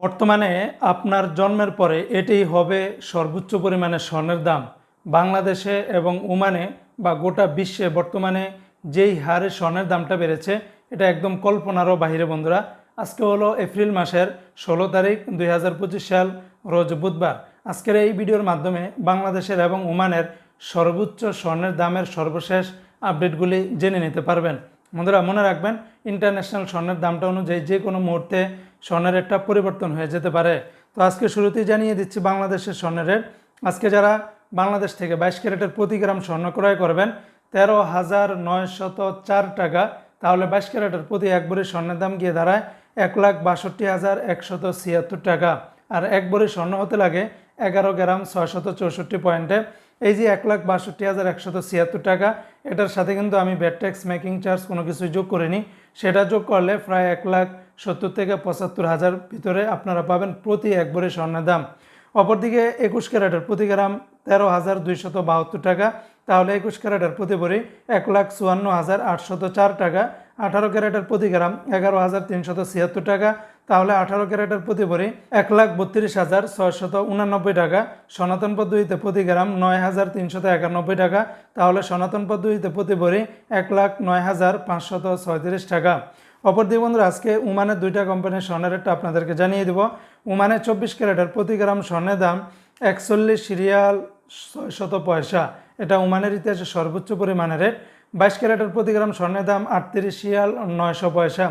বর্তমানে আপনার জন্মের পরে এটাই হবে সর্বোচ্চ পরিমাণে স্বর্ণের দাম। বাংলাদেশে এবং ওমানে বা গোটা বিশ্বে বর্তমানে যেই হারে স্বর্ণের দামটা বেড়েছে, এটা একদম কল্পনারও বাহিরে বন্ধুরা। আজকে হলো এপ্রিল মাসের ষোলো তারিখ দুই হাজার পঁচিশ সাল, রোজ বুধবার। আজকের এই ভিডিওর মাধ্যমে বাংলাদেশের এবং ওমানের সর্বোচ্চ স্বর্ণের দামের সর্বশেষ আপডেটগুলি জেনে নিতে পারবেন। বন্ধুরা, মনে রাখবেন ইন্টারন্যাশনাল স্বর্ণের দামটা অনুযায়ী যে কোনো মুহূর্তে স্বর্ণের রেটটা পরিবর্তন হয়ে যেতে পারে। তো আজকে শুরুতেই জানিয়ে দিচ্ছি বাংলাদেশের স্বর্ণের রেট। আজকে যারা বাংলাদেশ থেকে বাইশ ক্যারেটের প্রতি গ্রাম স্বর্ণ ক্রয় করবেন, তেরো হাজার নয়শত চার টাকা, তাহলে বাইশ ক্যারেটের প্রতি এক ভরি স্বর্ণের দাম গিয়ে দাঁড়ায় এক লাখ বাষট্টি হাজার একশত ছিয়াত্তর টাকা। আর এক ভরি স্বর্ণ হতে লাগে এগারো গ্রাম ছয়শত চৌষট্টি পয়েন্টে। এই যে এক লাখ বাষট্টি হাজার একশত ছিয়াত্তর টাকা, এটার সাথে কিন্তু আমি ব্যাট ট্যাক্স মেকিং চার্জ কোনো কিছু যোগ করিনি। সেটা যোগ করলে প্রায় এক লাখ সত্তর থেকে পঁচাত্তর হাজার ভিতরে আপনারা পাবেন প্রতি এক ভরি স্বর্ণের দাম। অপরদিকে একুশ ক্যারেটের প্রতি গ্রাম তেরো হাজার দুইশত বাহাত্তর টাকা, তাহলে একুশ ক্যারেটের প্রতি ভরি এক লাখ চুয়ান্ন হাজার আটশত চার টাকা আঠারো ক্যারেটের প্রতি গ্রাম এগারো হাজার তিনশত ছিয়াত্তর টাকা। তাহলে আঠারো ক্যারেটের প্রতি ভরি এক লাখ বত্রিশ হাজার ছয়শত উনানব্বই টাকা। সনাতন পদ্ধতিতে প্রতি গ্রাম নয় হাজার তিনশত একানব্বই টাকা। তাহলে সনাতন পদ্ধতিতে প্রতি ভরি এক লাখ নয় হাজার পাঁচশত ছয়ত্রিশ টাকা। অপরদিকে বন্ধুরা, আজকে উমানের দুইটা কোম্পানির স্বর্ণের রেটটা আপনাদেরকে জানিয়ে দেব। উমানের চব্বিশ ক্যারেটের প্রতি গ্রাম স্বর্ণের দাম একচল্লিশ সিরিয়াল ছয়শত পয়সা। এটা উমানের ইতিহাসে সর্বোচ্চ পরিমাণের রেট। বাইশ ক্যারেটের প্রতি গ্রাম স্বর্ণের দাম আটত্রিশ সিরিয়াল নয়শো পয়সা।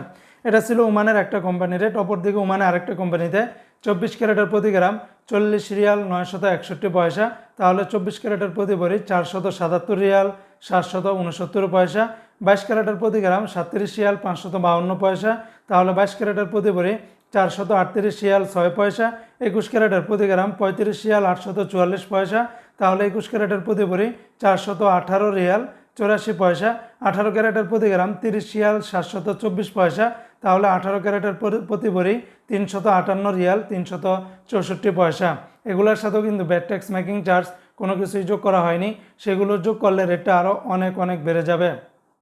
এটা ছিল উমানের একটা কোম্পানির রেট, অপরদিকে উমানে আরেকটা কোম্পানিতে চব্বিশ ক্যারেটের প্রতি গ্রাম চল্লিশ রিয়াল নয়শত একষট্টি পয়সা। তাহলে চব্বিশ ক্যারেটের প্রতি ভরি চারশত সাতাত্তর রিয়াল, সাতশত উনসত্তর পয়সা। বাইশ ক্যারেটের প্রতি গ্রাম সাতত্রিশ রিয়াল, পাঁচশত বাউন্ন পয়সা। তাহলে বাইশ ক্যারেটের প্রতি ভরি চারশত আটত্রিশ রিয়াল ছয় পয়সা। একুশ ক্যারেটের প্রতি গ্রাম পঁয়ত্রিশ রিয়াল আটশত চুয়াল্লিশ পয়সা। তাহলে একুশ ক্যারেটের প্রতি ভরি চারশত আঠারো রিয়াল চৌরাশি পয়সা, আঠারো ক্যারেটের প্রতি গ্রাম তিরিশ রিয়াল সাতশত চব্বিশ পয়সা, তাহলে আঠারো ক্যারেটের পরি- প্রতি ভরি তিনশত আটান্ন রিয়াল তিনশত চৌষট্টি পয়সা। এগুলোর সাথেও কিন্তু ব্যাট ট্যাক্স, মেকিং চার্জ কোনো কিছুই যোগ করা হয়নি। সেগুলো যোগ করলে রেটটা আরও অনেক অনেক বেড়ে যাবে।